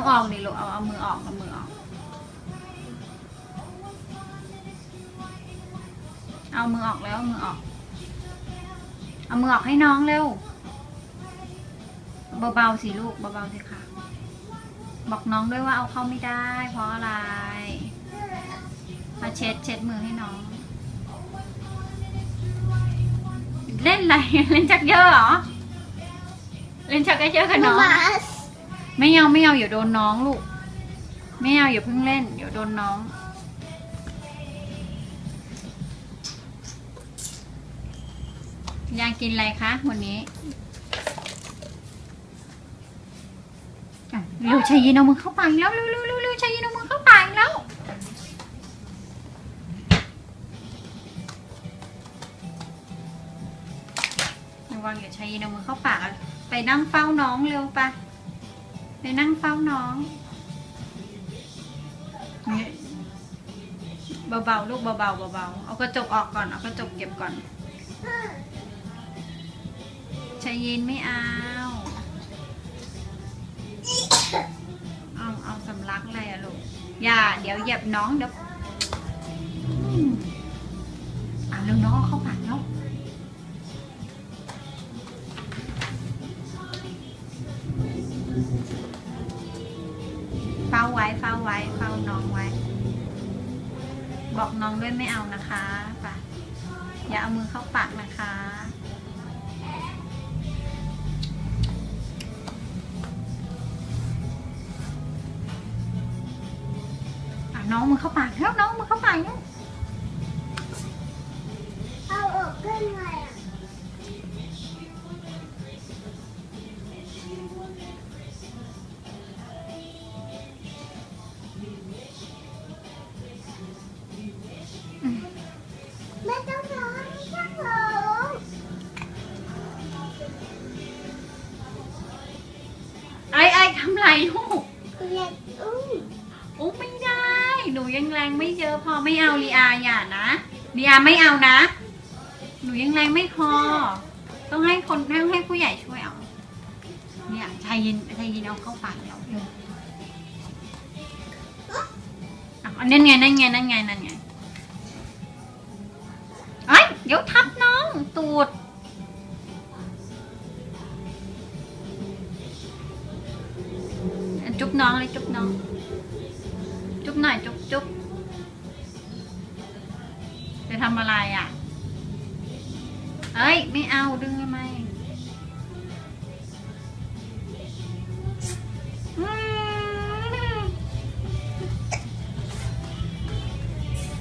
เอาออกดิลูกเอาเอามือออกเอามือออก เอามือออกแล้วมือออก เอามือออกให้น้องเร็วเบาๆสิลูกเบาๆสิค่ะ บอกน้องด้วยว่าเอาเข้าไม่ได้ เพราะอะไรมาเช็ดเช็ดมือให้น้อง เล่นอะไรเล่นชักเยอะเหรอ เล่นชักเยอะกับน้อง ไม่เอาไม่เอาอย่าโดนน้องลูก ไม่เอาอย่าเพิ่งเล่น เดี๋ยวโดนน้อง อยากกินอะไรคะวันนี้เร็วชายยินเอามือเข้าปากแล้วเร็วเร็วเร็วเร็วชายยินเอามือเข้าปากแล้วระวังอย่าชายยินเอามือเข้าปากไปนั่งเฝ้าน้องเร็วปะ ไปนั่งเฝ้าน้องเบาๆลูกเบาๆเบาๆเอากระจกออกก่อนเอากระจกเก็บก่อนชายยินไม่เอาเอาเอาสำลักอะไรอะลูกอย่าเดี๋ยวเหยียบน้องเดี๋ยว ฝ้าไว้เฝ้าไว้เฝ้าน้องไว้ บอกน้องด้วยไม่เอานะคะไปอย่าเอามือเข้าปากนะคะน้องมือเข้าปากแล้วน้องมือเข้าปากแล้วเอาออกขึ้นไงอ่ ไม่ต้องร้องไม่ต้องร้องไอ้ไอ้ทำไรลูกเรียกอุ้มอุ้มไม่ได้ หนูยังแรงไม่เยอะพอไม่เอาลีอาอย่านะลีอาไม่เอานะ หนูยังแรงไม่พอ ต้องให้คนให้ให้ผู้ใหญ่ช่วยเอาเนี่ยชายยินชายยินเอาเข้าปากแล้วเร็วอะนั่นไงนั่นไงนั่นไงนั่นไง ดี๋ยวทับน้องตูด จุ๊บน้องเลยจุ๊บน้อง จุ๊บหน่อยจุ๊บจุ๊บจะทำอะไรอะ เอ้ย ไม่เอาดึง